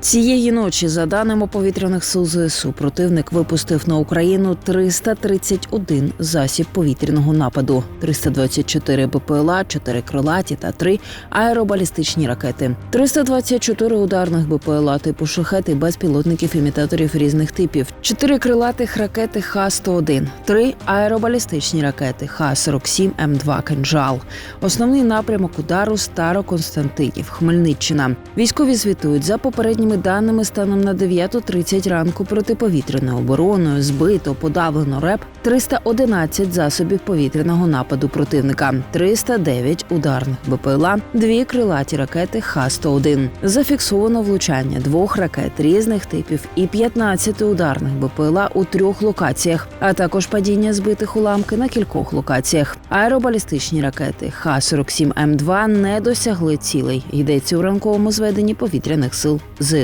Цієї ночі, за даними повітряних сил ЗСУ, противник випустив на Україну 331 засіб повітряного нападу, 324 БПЛА, 4 крилаті та 3 аеробалістичні ракети, 324 ударних БПЛА типу шахети безпілотників імітаторів різних типів, 4 крилатих ракети Х-101, 3 аеробалістичні ракети Х-47 М2 «Кинжал». Основний напрямок удару Староконстантинів, Хмельниччина. Військові звітують за попередніми даними станом на 9.30 ранку протиповітряною обороною збито, подавлено РЕП 311 засобів повітряного нападу противника, 309 ударних БПЛА, дві крилаті ракети Х-101. Зафіксовано влучання двох ракет різних типів і 15 ударних БПЛА у трьох локаціях, а також падіння збитих уламки на кількох локаціях. Аеробалістичні ракети Х-47М2 не досягли цілей. Йдеться у ранковому зведенні повітряних сил ЗСУ.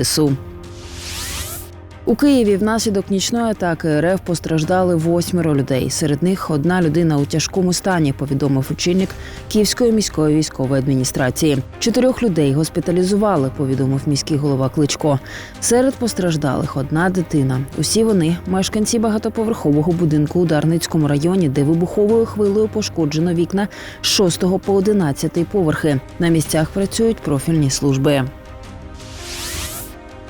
У Києві внаслідок нічної атаки РФ постраждали восьмеро людей. Серед них одна людина у тяжкому стані, повідомив очільник Київської міської військової адміністрації. Чотирьох людей госпіталізували, повідомив міський голова Кличко. Серед постраждалих одна дитина. Усі вони мешканці багатоповерхового будинку у Дарницькому районі, де вибуховою хвилею пошкоджено вікна з 6 по 11 поверхи. На місцях працюють профільні служби.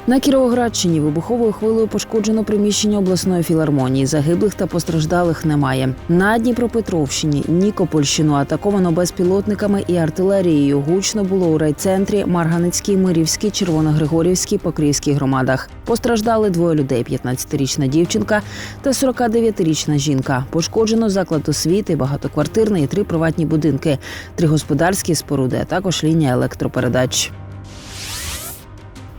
На Кіровоградщині вибуховою хвилею пошкоджено приміщення обласної філармонії. Загиблих та постраждалих немає. На Дніпропетровщині Нікопольщину атаковано безпілотниками і артилерією. Гучно було у райцентрі Марганицькій, Мирівській, Червоногригорівській, Покрівській громадах. Постраждали двоє людей: – 15-річна дівчинка та 49-річна жінка. Пошкоджено заклад освіти, багатоквартирний три приватні будинки, три господарські споруди, а також лінія електропередач.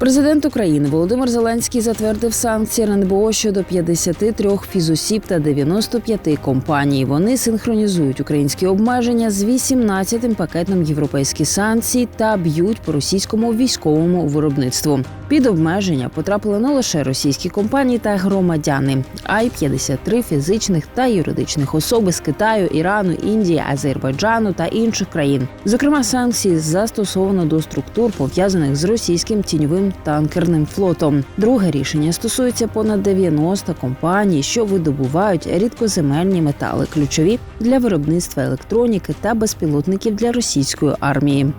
Президент України Володимир Зеленський затвердив санкції РНБО щодо 53 фізосіб та 95 компаній. Вони синхронізують українські обмеження з 18-тим пакетом європейські санкції та б'ють по російському військовому виробництву. Під обмеження потрапили не лише російські компанії та громадяни, а й 53 фізичних та юридичних особи з Китаю, Ірану, Індії, Азербайджану та інших країн. Зокрема, санкції застосовано до структур пов'язаних з російським тіньовим танкерним флотом. Друге рішення стосується понад 90 компаній, що видобувають рідкоземельні метали, ключові для виробництва електроніки та безпілотників для російської армії.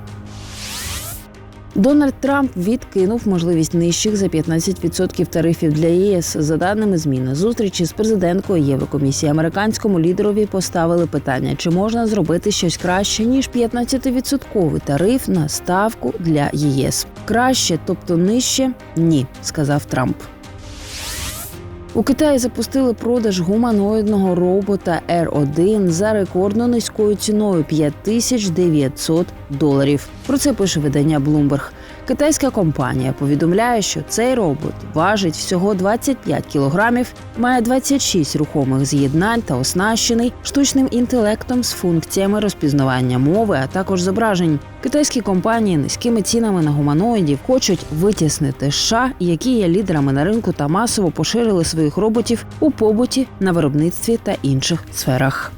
Дональд Трамп відкинув можливість нижчих за 15% тарифів для ЄС. За даними ЗМІ, на зустрічі з президенткою Єврокомісії американському лідерові поставили питання, чи можна зробити щось краще ніж 15% тариф на ставку для ЄС. Краще, тобто нижче ні, сказав Трамп. У Китаї запустили продаж гуманоїдного робота R1 за рекордно низькою ціною 5900 доларів. Про це пише видання Bloomberg. Китайська компанія повідомляє, що цей робот важить всього 25 кілограмів, має 26 рухомих з'єднань та оснащений штучним інтелектом з функціями розпізнавання мови, а також зображень. Китайські компанії низькими цінами на гуманоїдів хочуть витіснити США, які є лідерами на ринку та масово поширили своїх роботів у побуті на виробництві та інших сферах.